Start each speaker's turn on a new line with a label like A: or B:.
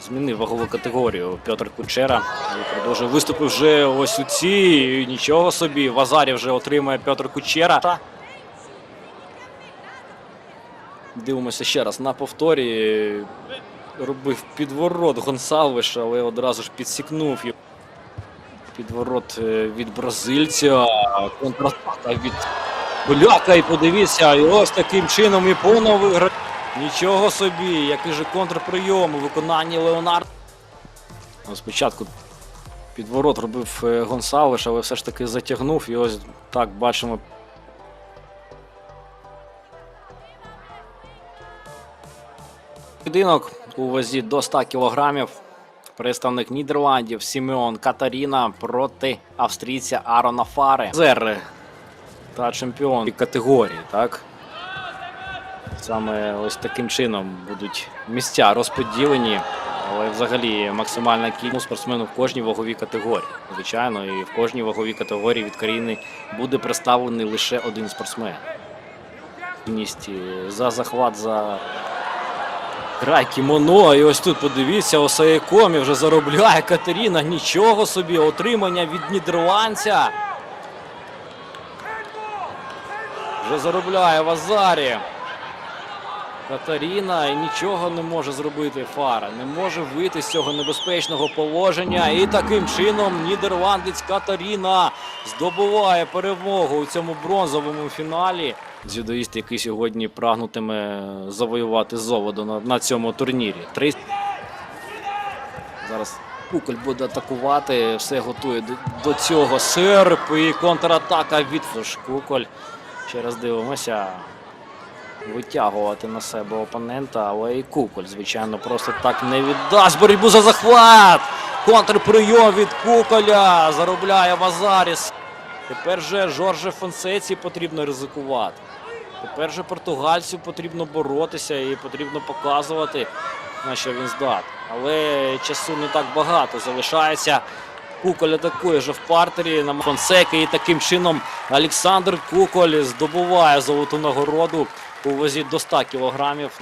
A: Змінив вагову категорію Петр Кучера. І продовжує виступи вже ось у цій. Нічого собі. В Азарі вже отримує Петр Кучера. Дивимося ще раз на повторі. Робив підворот Гонсалвиш, але одразу ж підсікнув. Підворот е, від бразильця, контратака від поляка. І подивіться, і ось таким чином і повно виграє. Нічого собі, який же контрприйом у виконанні Леонард. Ну, Спочатку підворот робив е, Гонсалвиш, але все ж таки затягнув. І ось так бачимо. Поєдинок у вазі до 100 кілограмів. Представник Нідерландів Сімеон Катаріна проти австрійця Арона Фари. Зер та чемпіон категорії, так? Саме ось таким чином будуть місця розподілені, але взагалі максимальна кількість спортсменів в кожній ваговій категорії. Звичайно, і в кожній ваговій категорії від країни буде представлений лише один спортсмен. За захват за край кімоно. І ось тут подивіться, Осаєкомі вже заробляє Катерина. Нічого собі, отримання від нідерландця. Вже заробляє в Азарі. Катаріна і нічого не може зробити Фара. Не може вийти з цього небезпечного положення. І таким чином нідерландець Катаріна здобуває перемогу у цьому бронзовому фіналі. Дзюдоїст, який сьогодні прагнутиме завоювати золото на, на цьому турнірі. Три... Зараз Куколь буде атакувати, все готує до, до цього. Серп і контратака від Куколь. Ще раз дивимося витягувати на себе опонента, але і Куколь, звичайно, просто так не віддасть боротьбу за захват. Контрприйом від Куколя заробляє Вазаріс. Тепер же Жорже Фонсеці потрібно ризикувати. Тепер же португальцю потрібно боротися і потрібно показувати, на що він здатний. Але часу не так багато залишається. Куколь атакує вже в партері на Фонсеки. І таким чином Олександр Куколь здобуває золоту нагороду у вазі до 100 кілограмів.